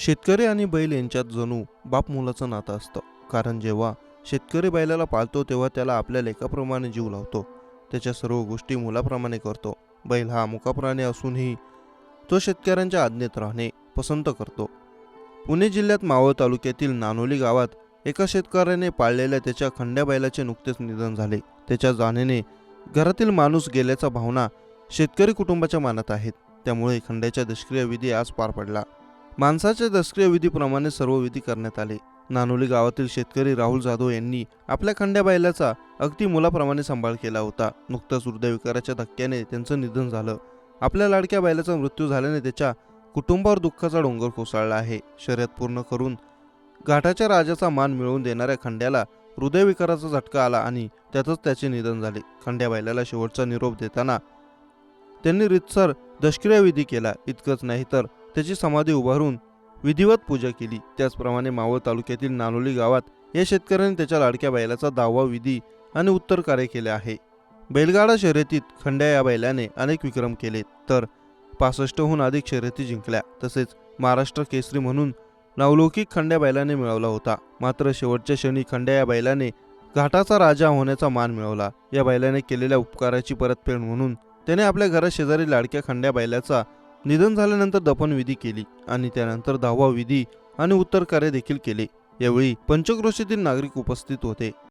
शेतकरी आणि बैल यांच्यात जणू बाप मुलाचं नातं असतं. कारण जेव्हा शेतकरी बैलाला पाळतो तेव्हा त्याला आपल्या लेखाप्रमाणे जीव लावतो. त्याच्या सर्व गोष्टी मुलाप्रमाणे करतो. बैल हा मुका प्राणी असूनही तो शेतकऱ्यांच्या आज्ञेत राहणे पसंत करतो. पुणे जिल्ह्यात मावळ तालुक्यातील नानोली गावात एका शेतकऱ्याने पाळलेल्या त्याच्या खंड्या बैलाचे नुकतेच निधन झाले. त्याच्या जाण्याने घरातील माणूस गेल्याचा भावना शेतकरी कुटुंबाच्या मनात आहेत. त्यामुळे खंड्याच्या दशक्रिय विधी आज पार पडला. माणसाच्या दशक्रिय विधीप्रमाणे सर्व विधी करण्यात आले. नानोली गावातील शेतकरी राहुल जाधव यांनी आपल्या खंड्या बैलाचा अगदी मुलाप्रमाणे सांभाळ केला होता. नुकताच हृदयविकाराच्या धक्क्याने त्यांचं निधन झालं. आपल्या लाडक्या बैलाचा मृत्यू झाल्याने त्याच्या कुटुंबावर दुःखाचा डोंगर कोसळला आहे. शर्यत पूर्ण करून घाटाच्या राजाचा मान मिळवून देणाऱ्या खंड्याला हृदयविकाराचा झटका आला आणि त्यातच त्याचे निधन झाले. खंड्या बैलाला शेवटचा निरोप देताना त्यांनी रितसर दष्क्रियविधी विधी केला. इतकंच नाही तर त्याची समाधी उभारून विधिवत पूजा केली. त्याचप्रमाणे मावळ तालुक्यातील नानोली गावात या शेतकऱ्याने त्याच्या लाडक्या बैलाचा दावा विधी आणि उत्तर कार्य केले आहे. बैलगाडा शर्यतीत खंड्या या बैलाने अनेक विक्रम केले तर पासष्टहून अधिक शर्यती जिंकल्या. तसेच महाराष्ट्र केसरी म्हणून नावलौकिक खंड्या बैलाने मिळवला होता. मात्र शेवटच्या क्षणी खंड्या या बैलाने घाटाचा राजा होण्याचा मान मिळवला. या बैलाने केलेल्या उपकाराची परतफेड म्हणून त्याने आपल्या घराशेजारी लाडक्या खंड्या बैलाचा निधन झाल्यानंतर दफनविधी केली आणि त्यानंतर दहावा विधी आणि उत्तर कार्य देखील केले. यावेळी पंचक्रोशीतील नागरिक उपस्थित होते.